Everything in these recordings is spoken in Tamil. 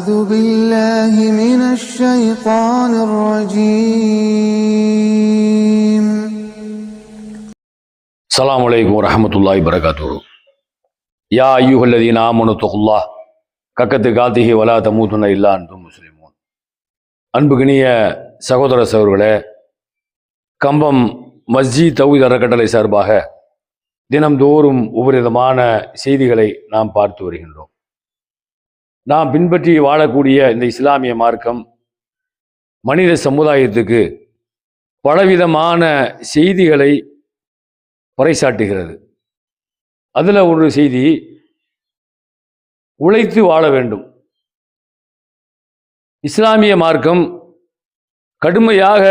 أعوذ بالله من الشيطان الرجيم அஸ்ஸலாமு அலைக்கும் வரஹமத்துல்லாஹி வரகாத்து யா ஐயுஹல்லதீன ஆமனு துகுல்லா கக்கத்து காத்திஹி வலா தமூதுன இல்லா அன்பும் முஸ்லிமூன் அன்புகினிய சகோதர சகோதரர்களே கம்பம் மஸ்ஜித் தௌஹீத் அறக்கட்டளை சார்பாக தினம்தோறும் ஒவ்வொரு விதமான செய்திகளை நாம் பார்த்து வருகின்றோம் நாம் பின்பற்றி வாழக்கூடிய இந்த இஸ்லாமிய மார்க்கம் மனித சமுதாயத்துக்கு பலவிதமான செய்திகளை பறைசாட்டுகிறது. அதில் ஒரு செய்தி உழைத்து வாழ வேண்டும். இஸ்லாமிய மார்க்கம் கடுமையாக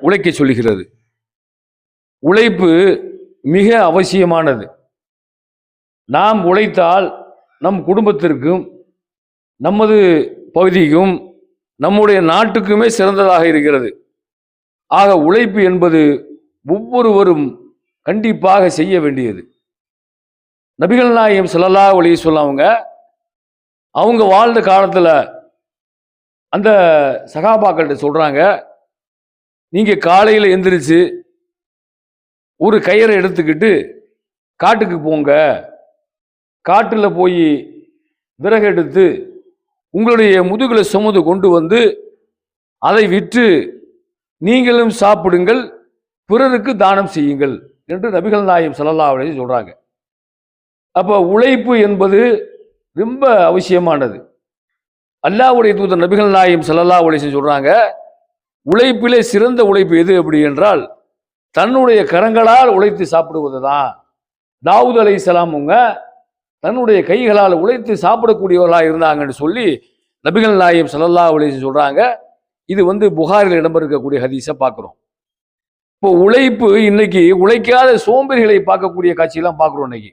உழைக்க சொல்கிறது உழைப்பு மிக அவசியமானது. நாம் உழைத்தால் நம் குடும்பத்திற்கும் நமது பகுதிக்கும் நம்முடைய நாட்டுக்குமே சிறந்ததாக இருக்கிறது. ஆக உழைப்பு என்பது ஒவ்வொருவரும் கண்டிப்பாக செய்ய வேண்டியது. நபிகள் நாயகம் சிலலா அலைஹி சொல்லவங்க அவங்க வாழ்ந்த காலத்தில் அந்த சகாபாக்கள்கிட்ட சொல்கிறாங்க நீங்கள் காலையில் எந்திரிச்சு ஒரு கயிறை எடுத்துக்கிட்டு காட்டுக்கு போங்க. காட்டில் போய் விறகு எடுத்து உங்களுடைய முதுகில் சுமந்து கொண்டு வந்து அதை விற்று நீங்களும் சாப்பிடுங்கள் பிறருக்கு தானம் செய்யுங்கள் என்று நபிகள் நாயம் ஸல்லல்லாஹு அலைஹி சொல்கிறாங்க அப்போ உழைப்பு என்பது ரொம்ப அவசியமானது. அல்லாவுடைய தூதர் நபிகள் நாயம் ஸல்லல்லாஹு அலைஹி சொல்கிறாங்க உழைப்பிலே சிறந்த உழைப்பு எது அப்படி என்றால் தன்னுடைய கரங்களால் உழைத்து சாப்பிடுவது தான். தாவூத் அலை சலாமுங்க தன்னுடைய கைகளால் உழைத்து சாப்பிடக்கூடியவர்களாக இருந்தாங்கன்னு சொல்லி நபிகள் நாயம் சல்லல்லா அலைஹி சொல்கிறாங்க இது வந்து புகாரில் இடம்பெறக்கூடிய ஹதீஸை பார்க்குறோம். இப்போ உழைப்பு இன்னைக்கு உழைக்காத சோம்பேறிகளை பார்க்கக்கூடிய காட்சியெல்லாம் பார்க்குறோம் இன்னைக்கு.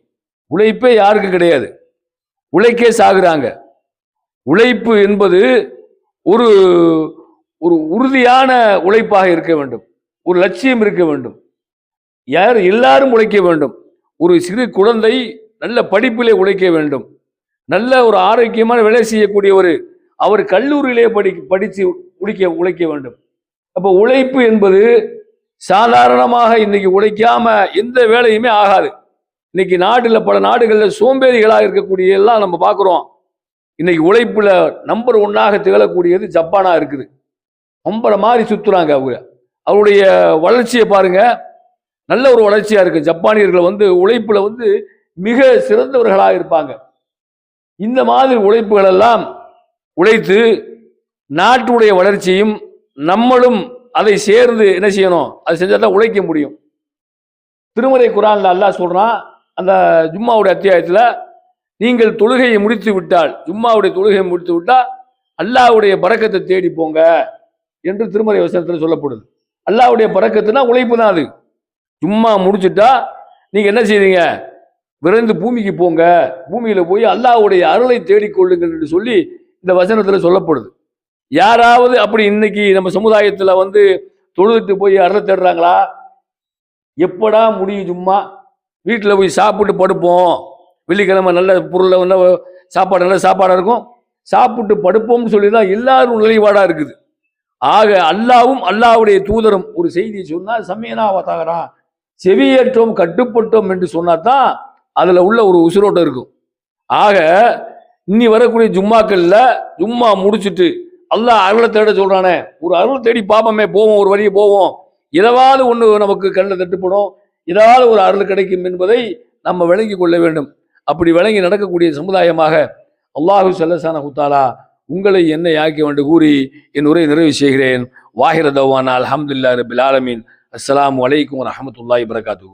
உழைப்பே யாருக்கு கிடையாது. உழைக்கே சாகுறாங்க. உழைப்பு என்பது ஒரு ஒரு உறுதியான உழைப்பாக இருக்க வேண்டும். ஒரு லட்சியம் இருக்க வேண்டும். யார் எல்லாரும் உழைக்க வேண்டும். ஒரு சிறு குழந்தை நல்ல படிப்பிலே உழைக்க வேண்டும். நல்ல ஒரு ஆரோக்கியமான வேலை செய்யக்கூடிய ஒரு அவர் கல்லூரியிலே படி படித்து உழைக்க உழைக்க வேண்டும். அப்போ உழைப்பு என்பது சாதாரணமாக இன்னைக்கு உழைக்காம எந்த வேலையுமே ஆகாது. இன்னைக்கு நாட்டில் பல நாடுகளில் சோம்பேறிகளாக இருக்கக்கூடிய எல்லாம் நம்ம பார்க்குறோம் இன்னைக்கு உழைப்பில் நம்பர் ஒன்னாக திகழக்கூடியது ஜப்பானாக இருக்குது. நம்பரை மாதிரி சுற்றுறாங்க அவங்க. அவருடைய வளர்ச்சியை பாருங்க. நல்ல ஒரு வளர்ச்சியாக இருக்குது ஜப்பானியர்கள் வந்து உழைப்பில் வந்து மிக சிறந்தவர்களாக இருப்பாங்க. இந்த மாதிரி உழைப்புகள் எல்லாம் உழைத்து நாட்டுடைய வளர்ச்சியும் நம்மளும் அதை சேர்ந்து என்ன செய்யணும்? அதை செஞ்சால் தான் உழைக்க முடியும். திருமறை குரான்ல அல்லாஹ் சொல்கிறான் அந்த ஜும்மாவுடைய அத்தியாயத்தில் நீங்கள் தொழுகையை முடித்து விட்டால் ஜும்மாவுடைய தொழுகையை முடித்து விட்டால் அல்லாவுடைய பறக்கத்தை தேடி போங்க என்று திருமறை வசனத்தில் சொல்லப்படுது. அல்லாவுடைய பறக்கத்துனா உழைப்பு தான் அது. ஜும்மா முடிச்சுட்டா நீங்கள் என்ன செய்வீங்க? விரைந்து பூமிக்கு போங்க. பூமியில் போய் அல்லாஹ்வுடைய அருளை தேடிக்கொள்ளுங்கள் என்று சொல்லி இந்த வசனத்தில் சொல்லப்படுது. யாராவது அப்படி இன்னைக்கு நம்ம சமுதாயத்தில் வந்து தொழுதுட்டு போய் அருளை தேடுறாங்களா? எப்படா முடியும் சும்மா? வீட்டில் போய் சாப்பிட்டு படுப்போம். வெள்ளிக்கிழமை நல்ல பொருளை நல்ல சாப்பாடு நல்ல சாப்பாடாக இருக்கும். சாப்பிட்டு படுப்போம்னு சொல்லி தான் எல்லாரும் நிலைப்பாடாக இருக்குது. ஆக அல்லாவும் அல்லாவுடைய தூதரும் ஒரு செய்தி சொன்னால் சமயனா வத்தாகரா செவியேற்றோம் கட்டுப்பட்டோம் என்று சொன்னா தான் அதில் உள்ள ஒரு உசுரோட்டம் இருக்கும். ஆக இன்னி வரக்கூடிய ஜும்மாக்களில் ஜும்மா முடிச்சுட்டு அல்லாஹ் அருளை தேட சொல்கிறானே ஒரு அருள் தேடி பாப்பமே போவோம் ஒரு வழியை போவோம். ஏதாவது ஒன்று நமக்கு கண்ணில் தட்டுப்படும். ஏதாவது ஒரு அருள் கிடைக்கும் என்பதை நம்ம விளங்கி கொள்ள வேண்டும். அப்படி விளங்கி நடக்கக்கூடிய சமுதாயமாக அல்லாஹு சல்லசான குத்தாலா உங்களை என்னை ஆக்கி வேண்டும் கூறி என் உரை நிறைவு செய்கிறேன். வாஹிர தவானா அலமதுல்லா ரபில் ஆலமீன். அஸ்ஸலாமு அலைக்கும் வரஹ்மத்துல்லாஹி வரகாத்து